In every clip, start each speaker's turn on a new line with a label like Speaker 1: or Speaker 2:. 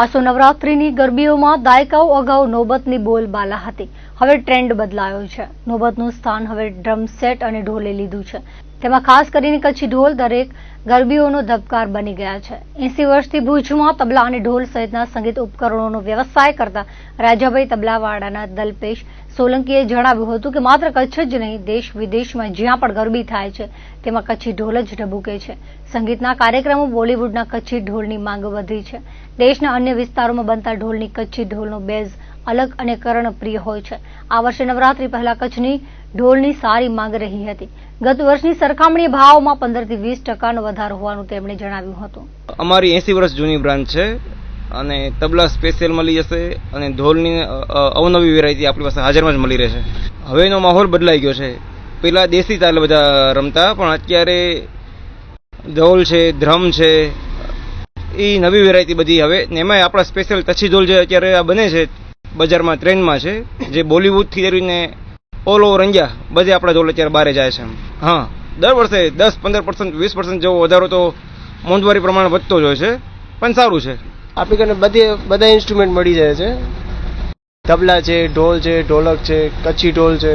Speaker 1: આસો નવરાત્રિની ગરબીઓમાં દાયકાઓ અગાઉ નોબતની બોલબાલા હતી. હવે ટ્રેન્ડ બદલાયો છે. નોબતનું સ્થાન હવે ડ્રમ સેટ અને ઢોલે લીધું છે. તેમાં ખાસ કરીને કચ્છી ઢોલ દરેક ગરબીઓનો ધબકાર બની ગયા છે. એસી વર્ષથી ભુજમાં તબલા અને ઢોલ સહિતના સંગીત ઉપકરણોનો વ્યવસાય કરતા રાજાભાઈ તબલાવાડાના દલપેશ સોલંકીએ જણાવ્યું હતું કે માત્ર કચ્છ જ નહીં, દેશ વિદેશમાં જ્યાં પણ ગરબી થાય છે, તેમાં કચ્છી ઢોલ જ ઢબુકે છે. સંગીતના કાર્યક્રમો બોલિવૂડના કચ્છી ઢોલની માંગ વધી છે. દેશના અન્ય વિસ્તારોમાં બનતા ઢોલની કચ્છી ઢોલનો બેઝ અલગ અને કર્ણપ્રિય હોય છે. આ વર્ષે નવરાત્રી પહેલા કચ્છની ઢોલની સારી માંગ રહી હતી. ગત વર્ષની સરખામણીએ ભાવમાં પંદરથી વીસ ટકાનો વધારો હોવાનું તેમણે જણાવ્યું હતું.
Speaker 2: અમારી એંસી વર્ષ જૂની બ્રાન્ચ છે અને તબલા સ્પેશિયલ મળી જશે અને ઢોલની અવનવી વેરાયટી આપણી પાસે હાજરમાં જ મળી રહેશે. હવેનો માહોલ બદલાઈ ગયો છે. પહેલાં દેશી તાલ બધા રમતા, પણ અત્યારે ઢોલ છે ધ્રમ છે એ નવી વેરાયટી બધી હવે ને એમાંય આપણા સ્પેશિયલ કચ્છી ઢોલ જે અત્યારે આ બને છે બજારમાં ટ્રેન્ડમાં છે, જે બોલિવૂડથી કરીને ઓલ ઓવર ઇન્ડિયા બધે આપણા જોડે અત્યારે બહાર જાય છે હા, દર વર્ષે દસ, પંદર પર્સન્ટ વીસ પર્સન્ટ જેવો વધારો તો મોંઘવારી પ્રમાણે વધતો જ હોય છે, પણ સારું છે.
Speaker 3: આપણી કને બધી, બધા ઇન્સ્ટ્રુમેન્ટ મળી જાય છે. તબલા છે, ઢોલ છે, ઢોલક છે, કચ્છી ઢોલ છે.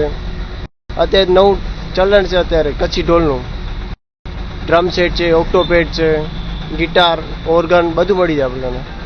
Speaker 3: અત્યારે નવું ચલણ છે અત્યારે, કચ્છી ઢોલનું. ડ્રમ સેટ છે, ઓક્ટોપેડ છે, ગિટાર, ઓર્ગન બધું મળી જાય આપણને.